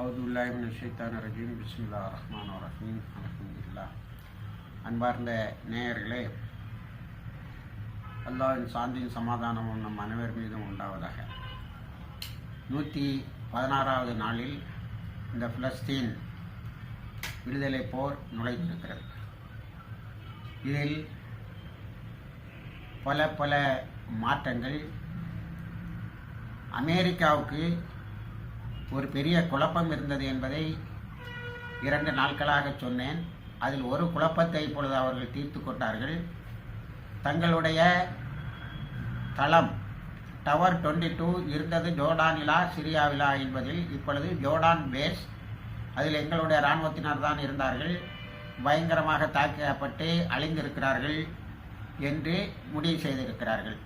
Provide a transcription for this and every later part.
அவுதுல்லாஹிமின் ஷைத்தான் ரஜீம் பிஸ்மில்லா ரஹ்மான் ரஹீம் அலமதுல்லா அன்பார்ந்த நேயர்களே அல்லாவின் சாந்தியும் சமாதானமும் நம் அனைவர் மீதும் உண்டாவதாக. நூற்றி பதினாறாவது நாளில் இந்த பிலஸ்தீன் விடுதலை போர் நுழைந்திருக்கிறது. இதில் பல பல மாற்றங்கள் அமெரிக்காவுக்கு ஒரு பெரிய குழப்பம் இருந்தது என்பதை இரண்டு நாட்களாக சொன்னேன். அதில் ஒரு குழப்பத்தை இப்பொழுது அவர்கள் தீர்த்து கொண்டார்கள். தங்களுடைய தளம் டவர் டுவெண்ட்டி டூ இருந்தது ஜோர்டானிலா சிரியாவிலா என்பதில். இப்பொழுது ஜோர்டான் பேஸ் அதில் எங்களுடைய இராணுவத்தினர் தான் இருந்தார்கள். பயங்கரமாக தாக்கப்பட்டு அழிந்திருக்கிறார்கள் என்று முடிவு செய்திருக்கிறார்கள்.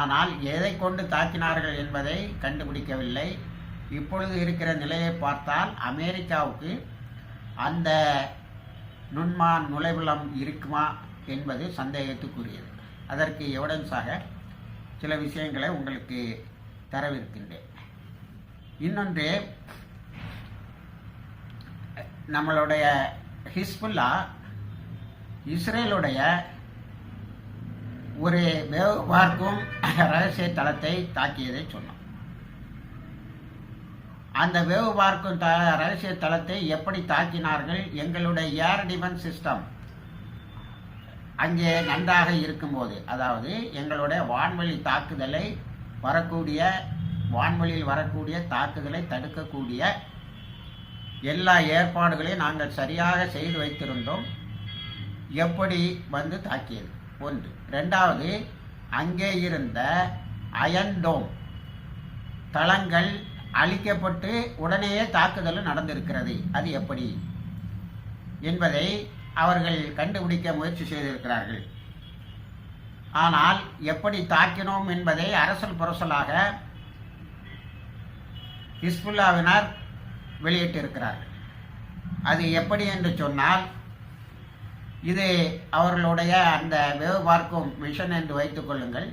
ஆனால் எதை கொண்டு தாக்கினார்கள் என்பதை கண்டுபிடிக்கவில்லை. இப்பொழுது இருக்கிற நிலையை பார்த்தால் அமெரிக்காவுக்கு அந்த நுண்மான் நுழைவுலம் இருக்குமா என்பது சந்தேகத்துக்குரியது. அதற்கு எவிடன்ஸாக சில விஷயங்களை உங்களுக்கு தரவிருக்கின்றேன். இன்னொன்று நம்மளுடைய ஹிஸ்புல்லா இஸ்ரேலுடைய ஒரு வேவு பார்க்கும் ரகசிய தளத்தை தாக்கியதை சொன்னோம் அந்த வேவு பார்க்கும் த ரகசிய தளத்தை எப்படி தாக்கினார்கள் எங்களுடைய ஏர் டிஃபென்ஸ் சிஸ்டம் அங்கே நன்றாக இருக்கும்போது அதாவது எங்களுடைய வான்வெளி தாக்குதலை வரக்கூடிய வான்வெளியில் வரக்கூடிய தாக்குதலை தடுக்கக்கூடிய எல்லா ஏற்பாடுகளையும் நாங்கள் சரியாக செய்து வைத்திருந்தோம். எப்படி வந்து தாக்கியது? ஒன்று. ரெண்டாவது அங்கே இருந்த அயன்டோம் தளங்கள் அழிக்கப்பட்டு உடனேயே தாக்குதல் நடந்திருக்கிறது. அது எப்படி? என்பதை அவர்கள் கண்டுபிடிக்க முயற்சி செய்திருக்கிறார்கள். ஆனால் எப்படி தாக்கினோம் என்பதை அரசல் புரசலாக ஹிஸ்புல்லாவினர் வெளியிட்டிருக்கிறார்கள். அது எப்படி என்று சொன்னால் இது அவர்களுடைய அந்த வேவு பார்க்கும் மிஷன் என்று வைத்துக் கொள்ளுங்கள்.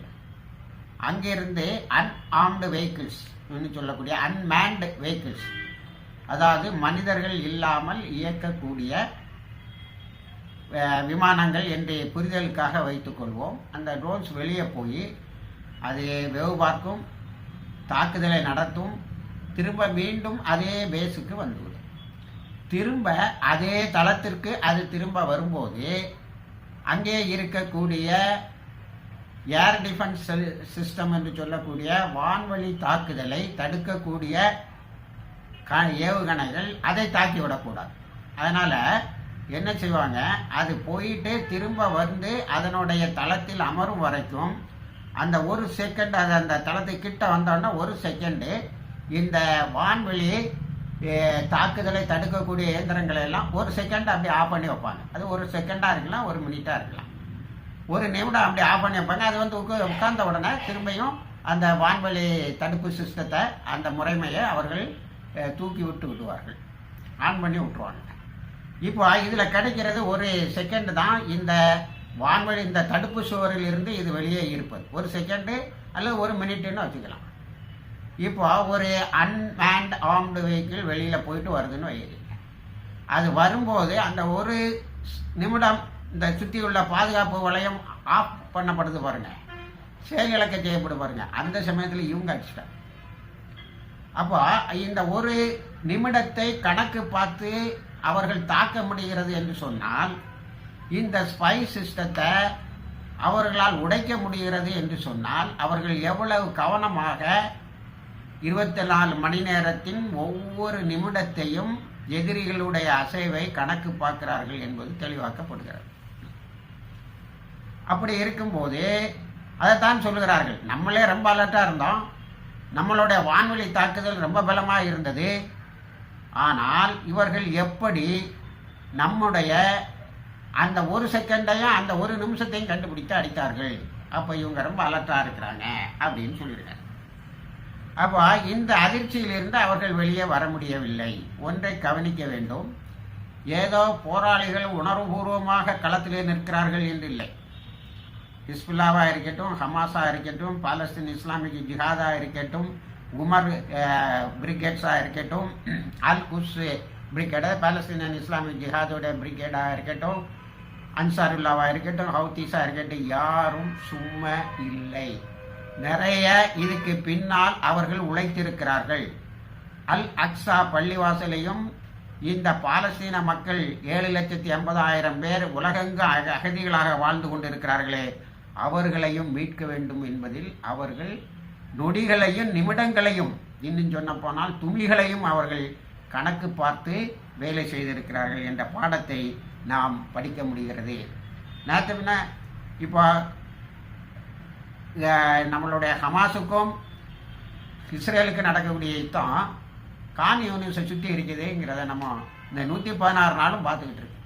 அங்கிருந்து அன்ஆர்ம்டு வெஹிக்கிள்ஸ் சொல்லக்கூடிய அன்மேன்டு வெஹிக்கிள்ஸ் அதாவது மனிதர்கள் இல்லாமல் இயக்கக்கூடிய விமானங்கள் என்று புரிதலுக்காக வைத்துக்கொள்வோம் அந்த ட்ரோன்ஸ் வெளியே போய் அதை வெவு பார்க்கும் தாக்குதலை நடத்தும் திரும்ப மீண்டும் அதே பேஸுக்கு வந்துவிடும். திரும்ப அதே தளத்திற்கு அது திரும்ப வரும்போது அங்கே இருக்கக்கூடிய ஏர் டிஃபென்ஸ் சிஸ்டம் என்று சொல்லக்கூடிய வான்வழி தாக்குதலை தடுக்கக்கூடிய ஏவுகணைகள் அதை தாக்கி விடக்கூடாது. அதனால் என்ன செய்வாங்க? அது போயிட்டு திரும்ப வந்து அதனுடைய தளத்தில் அமரும் வரைக்கும் அந்த ஒரு செகண்ட் அது அந்த தளத்து கிட்ட வந்தோன்னா ஒரு செகண்டு இந்த வான்வெளி தாக்குதலை தடுக்கக்கூடிய இயந்திரங்களை எல்லாம் ஒரு செகண்ட் அப்படி ஆஃப் பண்ணி வைப்பாங்க. அது ஒரு செகண்டாக இருக்கலாம் ஒரு மினிட்டாக இருக்கலாம். ஒரு நிமிடம் அப்படி ஆஃப் பண்ணி வைப்பாங்க. அது வந்து உட்கார்ந்த உடனே திரும்பியும் அந்த வான்வெளி தடுப்பு சிஸ்டத்தை அந்த முறைமையை அவர்கள் தூக்கி விட்டு விடுவார்கள். ஆன் பண்ணி விட்டுருவாங்க. இப்போ இதில் கிடைக்கிறது ஒரு செகண்ட் தான். இந்த வான்வெளி இந்த தடுப்பு சுவரில் இருந்து இது வெளியே இருப்பது. ஒரு செகண்டு அல்லது ஒரு மினிட்டுன்னு வச்சுக்கலாம். இப்போ ஒரு அன்மேண்ட் ஆர்ம்டு வெஹிக்கிள் வெளியில் போயிட்டு வருதுன்னு வைக்கிறீங்க அது வரும்போது அந்த ஒரு நிமிடம் இந்த சுற்றி உள்ள பாதுகாப்பு வளையம் ஆஃப் பண்ணப்படுது பாருங்கள் செயலிழக்க செய்யப்படும் பாருங்க. அந்த சமயத்தில் இவங்க அடிச்சிட்டாங்க. அப்போ இந்த ஒரு நிமிடத்தை கணக்கு பார்த்து அவர்கள் தாக்க முடிகிறது என்று சொன்னால் இந்த ஸ்பை சிஸ்டத்தை அவர்களால் உடைக்க முடிகிறது என்று சொன்னால் அவர்கள் எவ்வளவு கவனமாக இருபத்தி நாலு மணி நேரத்தின் ஒவ்வொரு நிமிடத்தையும் எதிரிகளுடைய அசைவை கணக்கு பார்க்கிறார்கள் என்பது தெளிவாக்கப்படுகிறது. அப்படி இருக்கும்போது அதைத்தான் சொல்லுகிறார்கள். நம்மளே ரொம்ப அலர்ட்டாக இருந்தோம். நம்மளுடைய வான்வெளி தாக்குதல் ரொம்ப பலமாக இருந்தது. ஆனால் இவர்கள் எப்படி நம்முடைய அந்த ஒரு செகண்டையும் அந்த ஒரு நிமிஷத்தையும் கண்டுபிடித்து அடித்தார்கள். அப்போ இவங்க ரொம்ப அலர்ட்டாக இருக்கிறாங்க அப்படின்னு சொல்லியிருக்காங்க. அப்போ இந்த அதிர்ச்சியிலிருந்து அவர்கள் வெளியே வர முடியவில்லை. ஒன்றை கவனிக்க வேண்டும். ஏதோ போராளிகள் உணர்வுபூர்வமாக களத்திலே நிற்கிறார்கள் என்று இல்லை. ஹிஸ்புல்லாவாக இருக்கட்டும் ஹமாஸாக இருக்கட்டும் பாலஸ்தீன் இஸ்லாமிக் ஜிஹாதாக இருக்கட்டும் உமர் பிரிகேட்ஸாக இருக்கட்டும் அல் குஸ் பிரிகேடு பாலஸ்தீனன் இஸ்லாமிக் ஜிஹாதோட பிரிகேடாக இருக்கட்டும் அன்சாருல்லாவாக இருக்கட்டும் ஹவுத்தீஸாக இருக்கட்டும் யாரும் சும்மா இல்லை. நிறைய இதுக்கு பின்னால் அவர்கள் உழைத்திருக்கிறார்கள். அல் அக்ஸா பள்ளிவாசலையும் இந்த பாலஸ்தீன மக்கள் ஏழு லட்சத்தி எண்பதாயிரம் பேர் உலகெங்கு அக- அகதிகளாக வாழ்ந்து கொண்டிருக்கிறார்களே அவர்களையும் மீட்க வேண்டும் என்பதில் அவர்கள் நொடிகளையும் நிமிடங்களையும் இன்னும் சொன்னப்போனால் போனால் துளிகளையும் அவர்கள் கணக்கு பார்த்து வேலை செய்திருக்கிறார்கள் என்ற பாடத்தை நாம் படிக்க முடிகிறது. நேற்று இப்போ நம்மளுடைய ஹமாஸுக்கும் இஸ்ரேலுக்கு நடக்கக்கூடிய யுத்தம் கான் யூனிஸை சுற்றி இருக்குதுங்கிறத நம்ம இந்த நூற்றி பதினாறு நாளும் பார்த்துக்கிட்டு இருக்கு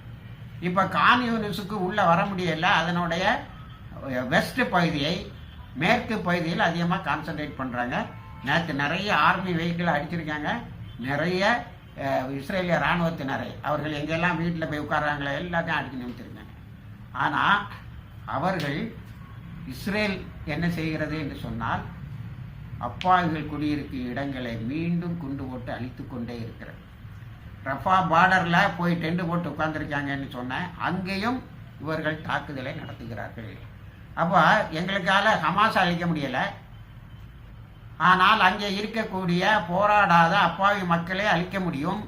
இப்போ கான் யூனிஸுக்கு உள்ளே வர முடியல அதனுடைய வெஸ்ட் பகுதியை மேற்கு பகுதியில் அதிகமாக கான்சன்ட்ரேட் பண்ணுறாங்க நேற்று நிறைய ஆர்மி வெஹிக்கிள் அடிச்சிருக்காங்க. நிறைய இஸ்ரேலிய இராணுவத்தினரை அவர்கள் எங்கெல்லாம் வீட்டில் போய் உட்கார்றாங்களோ எல்லாத்தையும் அடிச்சு நிமித்திருக்காங்க ஆனால் அவர்கள் இஸ்ரேல் என்ன செய்கிறது என்று சொன்னால் அப்பாவிகள் குடியிருக்கும் இடங்களை மீண்டும் குண்டு போட்டு அழித்து கொண்டே இருக்கிறது. ரஃபா பார்டரில் போய் டெண்டு போட்டு உட்காந்துருக்காங்கன்னு சொன்னேன் அங்கேயும் இவர்கள் தாக்குதலை நடத்துகிறார்கள். அப்போ எங்களுக்கால ஹமாஸ் அழிக்க முடியலை. ஆனால் அங்கே இருக்கக்கூடிய போராடாத அப்பாவி மக்களை அழிக்க முடியும்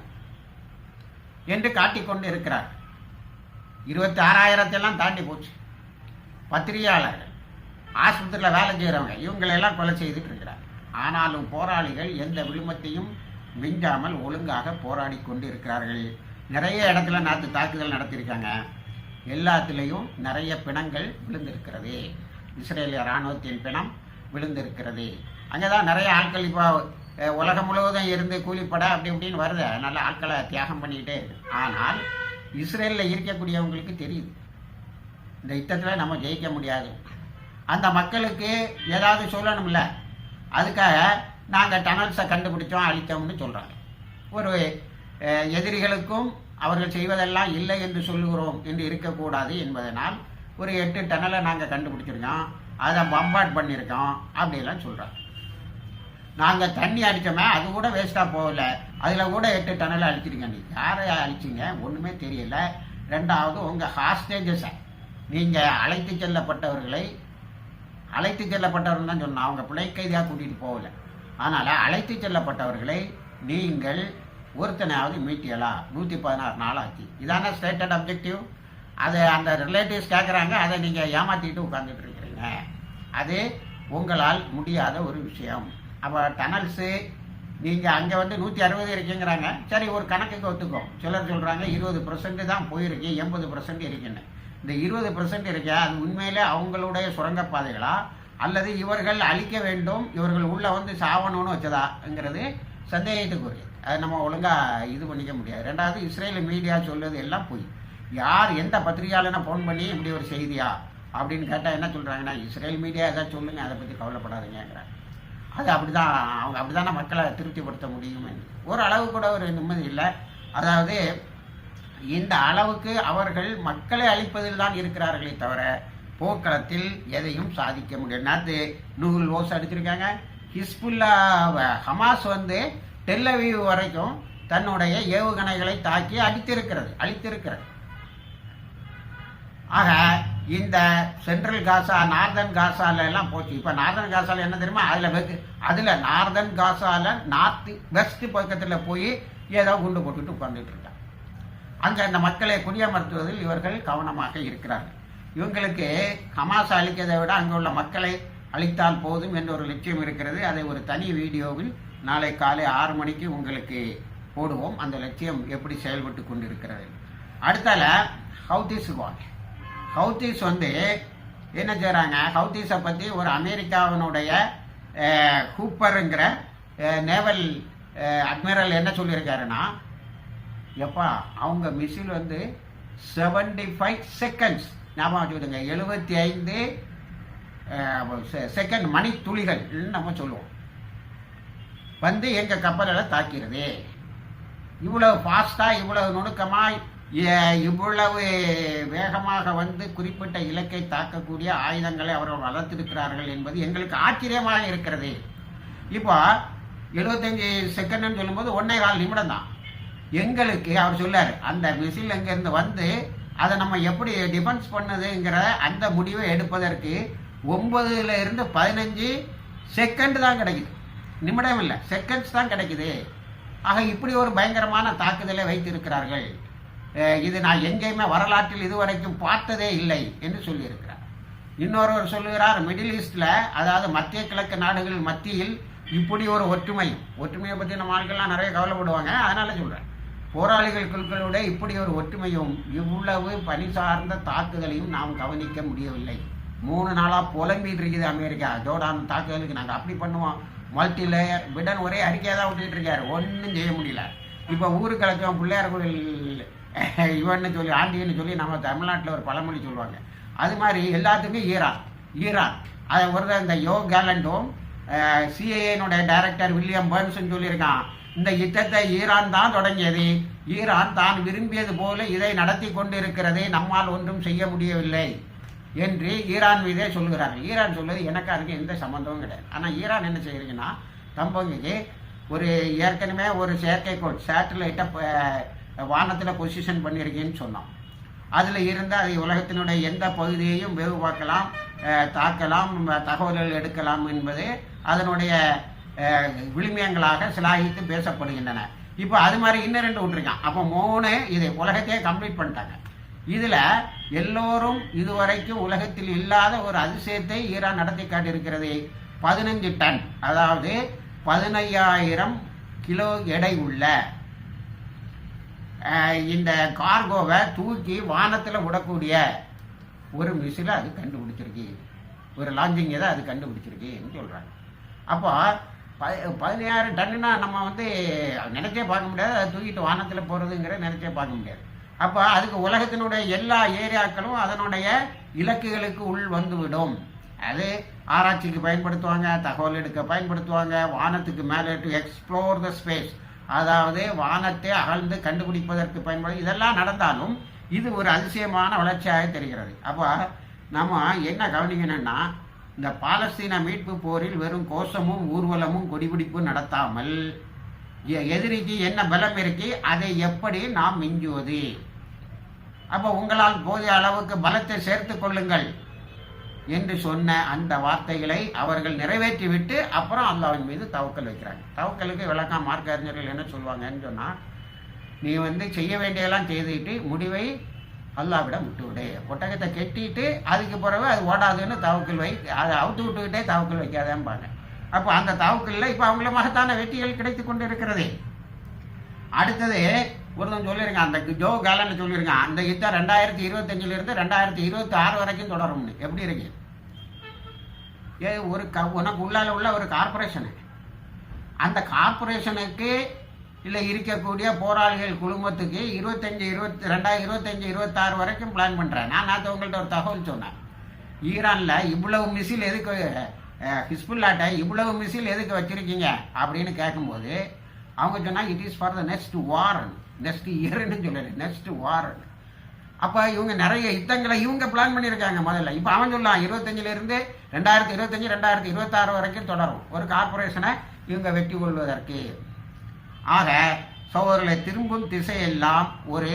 என்று காட்டிக்கொண்டு இருக்கிறார் இருபத்தி ஆறாயிரத்தெல்லாம் தாண்டி போச்சு. பத்திரிகையாளர்கள் ஆஸ்பத்திரியில் வேலை செய்கிறவங்க இவங்களெல்லாம் கொலை செய்துட்டு இருக்கிறார். ஆனாலும் போராளிகள் எந்த விழுமத்தையும் மிஞ்சாமல் ஒழுங்காக போராடி கொண்டு இருக்கிறார்கள் நிறைய இடத்துல நாற்று தாக்குதல் நடத்தியிருக்காங்க. எல்லாத்துலேயும் நிறைய பிணங்கள் விழுந்திருக்கிறது. இஸ்ரேலிய இராணுவத்தின் பிணம் விழுந்திருக்கிறது. அங்கே தான் நிறைய ஆட்கள் இப்போ உலகம் முழுவதும் இருந்து கூலிப்பட அப்படி இப்படின்னு வருது. நல்ல ஆட்களை தியாகம் பண்ணிக்கிட்டே இருக்கு. ஆனால் இஸ்ரேலில் இருக்கக்கூடியவங்களுக்கு தெரியுது. இந்த யுத்தத்தில் நம்ம ஜெயிக்க முடியாது. அந்த மக்களுக்கு ஏதாவது சொல்லணும்ல? அதுக்காக நாங்கள் டனல்ஸை கண்டுபிடிச்சோம் அழித்தோம்னு சொல்கிறாங்க ஒரு எதிரிகளுக்கும் அவர்கள் செய்வதெல்லாம் இல்லை என்று சொல்லுகிறோம் என்று இருக்கக்கூடாது என்பதனால் ஒரு எட்டு டனலை நாங்கள் கண்டுபிடிச்சிருக்கோம். அதை பம்பாட் பண்ணியிருக்கோம் அப்படிலாம் சொல்கிறாங்க நாங்கள் தண்ணி அடித்தோமே அது கூட வேஸ்ட்டாக போகல. அதில் கூட எட்டு டனல் அழிச்சிருங்க. நீ யாரை அழிச்சிங்க? ஒன்றுமே தெரியல. ரெண்டாவது உங்கள் ஹாஸ்டேஜஸை நீங்கள் அழைத்து செல்லப்பட்டவர்களை அழைத்து செல்லப்பட்டவர்கள் தான் சொன்னோம் அவங்க பிழை கைதியாக கூட்டிகிட்டு போகல. அதனால் அழைத்து செல்லப்பட்டவர்களை நீங்கள் ஒருத்தனையாவது மீட்டியலா நூற்றி பதினாறு நாள் இதான ஸ்டேட்டட் அப்ஜெக்டிவ் அதை அந்த ரிலேட்டிவ்ஸ் கேட்குறாங்க அதை நீங்கள் ஏமாற்றிட்டு உட்காந்துட்டு இருக்கிறீங்க. அது உங்களால் முடியாத ஒரு விஷயம். அப்போ டனல்ஸு நீங்கள் அங்கே வந்து நூற்றி அறுபது இருக்கீங்கிறாங்க. சரி ஒரு கணக்குக்கு ஒத்துக்கும் சிலர் சொல்கிறாங்க இருபது பர்சன்ட் தான் போயிருக்கு எண்பது பர்சன்ட் இருக்குன்னு. இந்த இருபது பர்சன்ட் இருக்க அது உண்மையிலே அவங்களுடைய சுரங்கப்பாதைகளா? அல்லது இவர்கள் அழிக்க வேண்டும் இவர்கள் உள்ளே வந்து சாவணும்னு வச்சதாங்கிறது சந்தேகத்துக்குரியது அதை நம்ம ஒழுங்காக இது பண்ணிக்க முடியாது. ரெண்டாவது இஸ்ரேல் மீடியா சொல்வது எல்லாம் போய். யார் எந்த பத்திரிகையாளனை ஃபோன் பண்ணி இப்படி ஒரு செய்தியா? அப்படின்னு கேட்டால் என்ன சொல்கிறாங்கன்னா இஸ்ரேல் மீடியா ஏதாவது சொல்லுங்கள் அதை பற்றி கவலைப்படாதீங்கிறாங்க அது அப்படிதான் அவங்க அப்படி தானே மக்களை திருப்திப்படுத்த முடியும் ஒரு அளவு கூட ஒரு நிம்மதி இல்லை. அதாவது இந்த அளவுக்கு அவர்கள் மக்களை அழிப்பதில் தான் இருக்கிறார்களே தவிர போர்க்களத்தில் எதையும் சாதிக்க முடியும் நேற்று நூல் ஓஸ் அடிச்சிருக்காங்க. ஹிஸ்புல்லா ஹமாஸ் வந்து டெல்லவியூ வரைக்கும் தன்னுடைய ஏவுகணைகளை தாக்கி அடித்திருக்கிறது அழித்திருக்கிறது. ஆக இந்த சென்ட்ரல் காசா நார்தன் காசால எல்லாம் போச்சு. இப்போ நார்தன் காசால என்ன தெரியுமா? அதில் அதில் நார்தன் காசால நார்த் வெஸ்ட் பக்கத்தில் போய் ஏதோ குண்டு போட்டுட்டு உட்கார்ந்துட்டு இருக்காங்க. அங்கே அந்த மக்களை குடியமர்த்துவதில் இவர்கள் கவனமாக இருக்கிறார்கள். இவங்களுக்கு ஹமாஸ் அழிக்கிறதை விட அங்கே உள்ள மக்களை அழித்தால் போதும் என்ற ஒரு லட்சியம் இருக்கிறது. அதை ஒரு தனி வீடியோவில் நாளை காலை ஆறு மணிக்கு உங்களுக்கு போடுவோம். அந்த லட்சியம் எப்படி செயல்பட்டு கொண்டிருக்கிறது. அடுத்தால ஹவுதிஸ் வாங்க ஹவுதிஸ் வந்து என்ன செய்கிறாங்க ஹவுதிஸை பற்றி ஒரு அமெரிக்காவினுடைய ஹூப்பருங்கிற நேவல் அட்மிரல் என்ன சொல்லியிருக்காருன்னா எப்பா அவங்க மிஸ்ஸில் வந்து செவன்டி ஃபைவ் செகண்ட்ஸ் ஞாபகம் வச்சுக்கிடுங்க. எழுபத்தி ஐந்து செகண்ட் மணி துளிகள் நம்ம சொல்லுவோம். வந்து எங்கள் கப்பலில் தாக்கிறது இவ்வளவு ஃபாஸ்ட்டாக இவ்வளவு நுணுக்கமாக இவ்வளவு வேகமாக வந்து குறிப்பிட்ட இலக்கை தாக்கக்கூடிய ஆயுதங்களை அவர்கள் வளர்த்திருக்கிறார்கள் என்பது எங்களுக்கு ஆச்சரியமாக இருக்கிறது. இப்போ எழுபத்தஞ்சு செகண்ட்னு சொல்லும்போது ஒன்னே கால் நிமிடம் தான் எங்களுக்கு அவர் சொல்லார் அந்த மிசில் அங்கேருந்து வந்து அதை நம்ம எப்படி டிஃபென்ஸ் பண்ணுதுங்கிற அந்த முடிவை எடுப்பதற்கு ஒன்பதுல இருந்து பதினஞ்சு செகண்ட் தான் கிடைக்குது. நிமிடம் இல்லை செகண்ட்ஸ் தான் கிடைக்குது. ஆக இப்படி ஒரு பயங்கரமான தாக்குதலை வைத்திருக்கிறார்கள். இது நான் எங்கேயுமே வரலாற்றில் இதுவரைக்கும் பார்த்ததே இல்லை என்று சொல்லியிருக்கிறார். இன்னொருவர் சொல்லுகிறார் மிடில் ஈஸ்டில் அதாவது மத்திய கிழக்கு நாடுகள் மத்தியில் இப்படி ஒரு ஒற்றுமை. ஒற்றுமையை பற்றி நம்ம ஆட்கள்லாம் நிறைய கவலைப்படுவாங்க அதனால சொல்கிறேன் போராளிகள் குழுக்களோட இப்படி ஒரு ஒற்றுமையும் இவ்வளவு பணி சார்ந்த தாக்குதலையும் நாம் கவனிக்க முடியவில்லை. மூணு நாளாக புலம்பிட்டு இருக்குது அமெரிக்கா. ஜோர்டான் தாக்குதலுக்கு நாங்கள் அப்படி பண்ணுவோம். மல்டி லேயர் பிடன் ஒரே அறிக்கையாக தான் விட்டுட்டு இருக்காரு. ஒன்றும் செய்ய முடியல. இப்போ ஊருக்கு கிழக்கம் பிள்ளையார் கோயில் இவன்னு சொல்லி ஆண்டின்னு சொல்லி நம்ம தமிழ்நாட்டில் ஒரு பழமொழி சொல்லுவாங்க. அது மாதிரி எல்லாத்துக்குமே ஈரான் ஈரான் அதை ஒரு இந்த யோ கேலண்டும் சிஏஏனுடைய டைரக்டர் வில்லியம் பர்ன்ஸ்னு சொல்லியிருக்கான். இந்த யுத்தத்தை ஈரான் தான் தொடங்கியது. ஈரான் தான் விரும்பியது போல இதை நடத்தி கொண்டிருக்கிறது நம்மால் ஒன்றும் செய்ய முடியவில்லை. என்று ஈரான் மீதே சொல்லுகிறார்கள். ஈரான் சொல்வது எனக்கு அதுக்கு எந்த சம்மந்தமும் கிடையாது. ஆனால் ஈரான் என்ன செய்கிறீங்கன்னா தம்பங்கிக்கு ஒரு ஏற்கனவே ஒரு செயற்கைக்கோள் சேட்டலைட்டை வானத்தில் பொசிஷன் பண்ணியிருக்கேன்னு சொன்னோம் அதில் இருந்து அதை உலகத்தினுடைய எந்த பகுதியையும் வெகு பார்க்கலாம் தாக்கலாம் தகவல்கள் எடுக்கலாம் என்பது அதனுடைய விளிமியங்களாக விழுமியங்களாக சிலாகித்து பேசப்படுகின்றன. இப்போ அது மாதிரி இன்னும் ரெண்டு விட்டுருக்கான் அப்போ மூணு இது உலகத்தையே கம்ப்ளீட் பண்ணிட்டாங்க. இதில் எல்லோரும் இதுவரைக்கும் உலகத்தில் இல்லாத ஒரு அதிசயத்தை ஈரான் நடத்தி காட்டியிருக்கிறது. பதினஞ்சு டன் அதாவது பதினையாயிரம் கிலோ எடை உள்ள இந்த கார்கோவை தூக்கி வானத்தில் விடக்கூடிய ஒரு மிசிலை அது கண்டுபிடிச்சிருக்கு. ஒரு லாஞ்சிங்கை தான் அது கண்டுபிடிச்சிருக்குன்னு சொல்கிறாங்க அப்போ ப பதினாயிரம் டன்னுனா நம்ம வந்து நினைச்சே பார்க்க முடியாது. அதை தூக்கிட்டு வானத்தில் போகிறதுங்கிற நினைச்சே பார்க்க முடியாது. அப்போ அதுக்கு உலகத்தினுடைய எல்லா ஏரியாக்களும் அதனுடைய இலக்குகளுக்கு உள் வந்துவிடும். அது ஆராய்ச்சிக்கு பயன்படுத்துவாங்க தகவல் எடுக்க பயன்படுத்துவாங்க வானத்துக்கு மேலே டு எக்ஸ்ப்ளோர் த ஸ்பேஸ் அதாவது வானத்தை அகழ்ந்து கண்டுபிடிப்பதற்கு பயன்படும் இதெல்லாம் நடந்தாலும் இது ஒரு அதிசயமான வளர்ச்சியாக தெரிகிறது. அப்போ நம்ம என்ன கவனிக்கணும்னா இந்த பாலஸ்தீன மீட்பு போரில் வெறும் கோஷமும் ஊர்வலமும் கொடிபிடிப்பும் நடத்தாமல் எ- எதிரிக்கு என்ன பலம் இருக்கு அதை எப்படி நாம் மிஞ்சுவது? அப்போ உங்களால் போதிய அளவுக்கு பலத்தை சேர்த்து கொள்ளுங்கள் என்று சொன்ன அந்த வார்த்தைகளை அவர்கள் நிறைவேற்றிவிட்டு அப்புறம் அல்லாவின் மீது தவக்கல் வைக்கிறாங்க. தவக்கலுக்கு விளக்கம் மார்க்க அறிஞர்கள் என்ன சொல்லுவாங்கன்னு சொன்னால் நீ வந்து செய்ய வேண்டியதெல்லாம் செய்துட்டு முடிவை அல்லாவிடம் விட்டு விடு ஒட்டகத்தை கெட்டிட்டு அதுக்கு பிறகு அது ஓடாதுன்னு தவக்கல் வை அதை அவுத்து விட்டுக்கிட்டே தவக்கல் வைக்காதேம்பாங்க. அப்போ அந்த தவக்கல்ல இப்போ அவங்கள மகத்தான வெற்றிகள் கிடைத்து கொண்டு இருக்கிறது அடுத்தது ஒருத்தன் சொல்லியிருக்கான் அந்த ஜோ கேலன் சொல்லியிருக்கான் அந்த யுத்தம் ரெண்டாயிரத்தி இருபத்தஞ்சிலிருந்து ரெண்டாயிரத்தி இருபத்தி ஆறு வரைக்கும் தொடரும்னு. எப்படி இருக்கு? ஏ ஒரு க உனக்கு உள்ளால உள்ள ஒரு கார்பரேஷனு அந்த கார்பரேஷனுக்கு இல்லை இருக்கக்கூடிய போராளிகள் குழுமத்துக்கு இருபத்தஞ்சி இருபத்தி ரெண்டாயிரம் இருபத்தஞ்சி இருபத்தாறு வரைக்கும் பிளான் பண்ணுறேன் நான் நான் உங்கள்கிட்ட ஒரு தகவல் சொன்னேன். ஈரானில் இவ்வளவு மிசில் எதுக்கு ஹிஸ்புல்லாட்டை இவ்வளவு மிசில் எதுக்கு வச்சுருக்கீங்க? அப்படின்னு கேட்கும்போது அவங்க சொன்னால் it is for the next war next இயர்னு சொல்லலை. நெக்ஸ்ட் வார் அப்போ இவங்க நிறைய யுத்தங்களை இவங்க பிளான் பண்ணியிருக்காங்க முதல்ல. இப்போ அவன் சொல்லலாம் இருபத்தஞ்சிலிருந்து ரெண்டாயிரத்தி இருபத்தஞ்சி ரெண்டாயிரத்தி இருபத்தாறு வரைக்கும் தொடரும். ஒரு கார்பரேஷனை இவங்க வெற்றி கொள்வதற்கு. ஆக சோதர்களை திரும்பும் திசையெல்லாம் ஒரு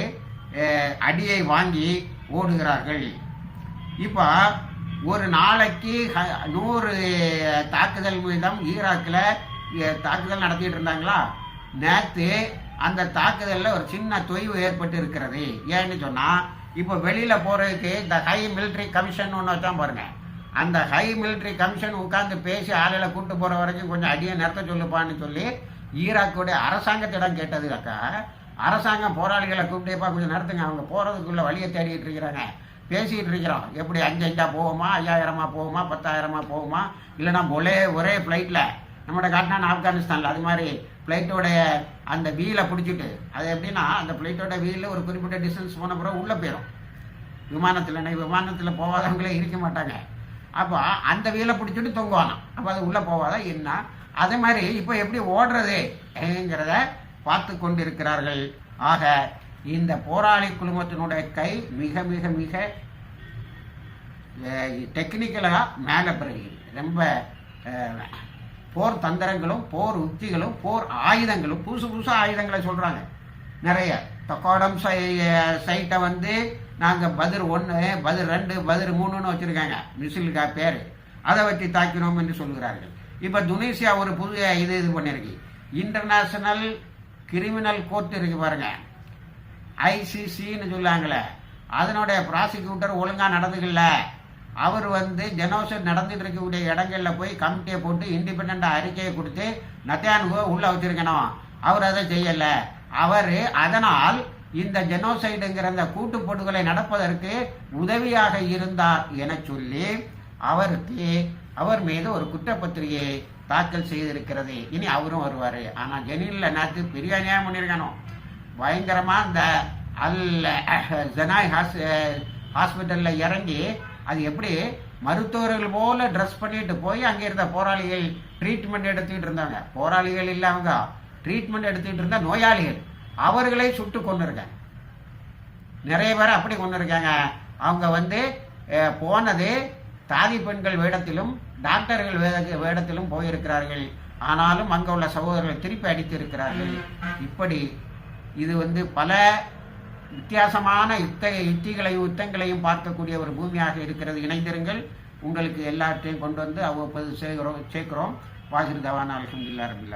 அடியை வாங்கி ஓடுகிறார்கள். இப்போ ஒரு நாளைக்கு நூறு தாக்குதல் வீதம் ஈராக்கில் தாக்குதல் நடத்திட்டு இருந்தாங்களா? நேற்று அந்த தாக்குதலில் ஒரு சின்ன தொய்வு ஏற்பட்டு இருக்கிறது ஏன்னு சொன்னால் இப்போ வெளியில் போகிறதுக்கு இந்த ஹை மிலிட்ரி கமிஷன் ஒன்று வச்சான் பாருங்க. அந்த ஹை மிலிட்ரி கமிஷன் உட்காந்து பேசி ஆளுகளை கூப்பிட்டு போகிற வரைக்கும் கொஞ்சம் அடியை நிறுத்த சொல்லுப்பான்னு சொல்லி ஈராக்குடைய அரசாங்கத்திடம் கேட்டது அக்கா. அரசாங்கம் போராளிகளை கூப்பிட்டேப்பா கொஞ்சம் நடத்துங்க அவங்க போகிறதுக்குள்ளே வழியை தேடிட்டு இருக்கிறாங்க. பேசிகிட்டு இருக்கிறோம். எப்படி அஞ்சு அஞ்சா போவோமா ஐயாயிரமா போவோமா பத்தாயிரமா போவோமா இல்லைனா ஒரே ஒரே ஃப்ளைட்டில் நம்மளோட காட்டினா ஆப்கானிஸ்தானில். அது மாதிரி ஃப்ளைட்டோடைய அந்த வீலை பிடிச்சிட்டு அது எப்படின்னா அந்த ஃப்ளைட்டோட வீலில் ஒரு குறிப்பிட்ட டிஸ்டன்ஸ் போன பிறகு உள்ளே போயிடும் விமானத்தில் விமானத்தில் போகாதவங்களே இருக்க மாட்டாங்க. அப்போ அந்த வீலை பிடிச்சிட்டு தொங்குவானாம். அப்போ அது உள்ளே போகாதா? என்ன? அதே மாதிரி இப்போ எப்படி ஓடுறதுங்கிறத பார்த்து கொண்டிருக்கிறார்கள். ஆக இந்த போராளி குழுமத்தினுடைய கை மிக மிக மிக டெக்னிக்கலாக மேலே பிறகு ரொம்ப போர் தந்திரங்களும் போர் உத்திகளும் போர் ஆயுதங்களும் புதுசு புதுசு ஆயுதங்களை சொல்றாங்க. நிறைய. தக்கோடம் சைட்டை வந்து நாங்கள் பதிர் ஒன்று பதிர் ரெண்டு பதிர் மூணுன்னு வச்சுருக்காங்க. மிசிலுக்கா பேர். அதை வச்சு தாக்கினோம் என்று சொல்கிறார்கள். இப்போ துனிசியா ஒரு புது இது இது பண்ணியிருக்கு இன்டர்நேஷனல் கிரிமினல் கோர்ட் இருக்கு பாருங்க. ஐசிசின்னு சொல்லாங்களே அதனுடைய ப்ராசிக்யூட்டர் ஒழுங்காக நடந்துக்கல. அவர் வந்து ஜெனோசைட் நடந்துட்டு இருக்கக்கூடிய இடங்கள்ல போய் கமிட்டியை போட்டு இண்டிபெண்ட்டாக அறிக்கையை கொடுத்து நத்தியானுகோ உள்ள வச்சிருக்கணும். அவர் அதை செய்யல. அவர் அதனால் இந்த ஜெனோசைடுங்கிற அந்த கூட்டுப்படுகொலை நடப்பதற்கு உதவியாக இருந்தார் என சொல்லி அவருக்கு அவர் மீது ஒரு குற்றப்பத்திரிகையை தாக்கல் செய்திருக்கிறது. இனி அவரும் வருவார். ஆனால் ஜெனிலில் நேற்று பெரிய அநியாயம் பண்ணியிருக்கணும். பயங்கரமாக இந்த அல் ஜனாய் ஹாஸ் ஹாஸ்பிட்டலில் இறங்கி அது எப்படி மருத்துவர்கள் போல ட்ரெஸ் பண்ணிட்டு போய் அங்கே இருந்த போராளிகள் ட்ரீட்மெண்ட் எடுத்துக்கிட்டு இருந்தாங்க. போராளிகள் இல்ல அவங்க. ட்ரீட்மெண்ட் எடுத்துக்கிட்டு இருந்த நோயாளிகள். அவர்களை சுட்டு கொண்டிருக்காங்க நிறைய பேர் அப்படி கொண்டு இருக்காங்க அவங்க வந்து போனது தாதி பெண்கள் வேடத்திலும் டாக்டர்கள் வேத வேடத்திலும் போயிருக்கிறார்கள். ஆனாலும் அங்க உள்ள சகோதரர்கள் திருப்பி அடித்து இருக்கிறார்கள் இப்படி இது வந்து பல வித்தியாசமான யுத்த யுத்திகளையும் யுத்தங்களையும் பார்க்கக்கூடிய ஒரு பூமியாக இருக்கிறது. இணைந்திருங்கள். உங்களுக்கு எல்லாற்றையும் கொண்டு வந்து அவ்வப்போது சேர்க்கிறோம் சேர்க்கிறோம் வாஜிர் தவான் அலமதுல்லா ரபில்லா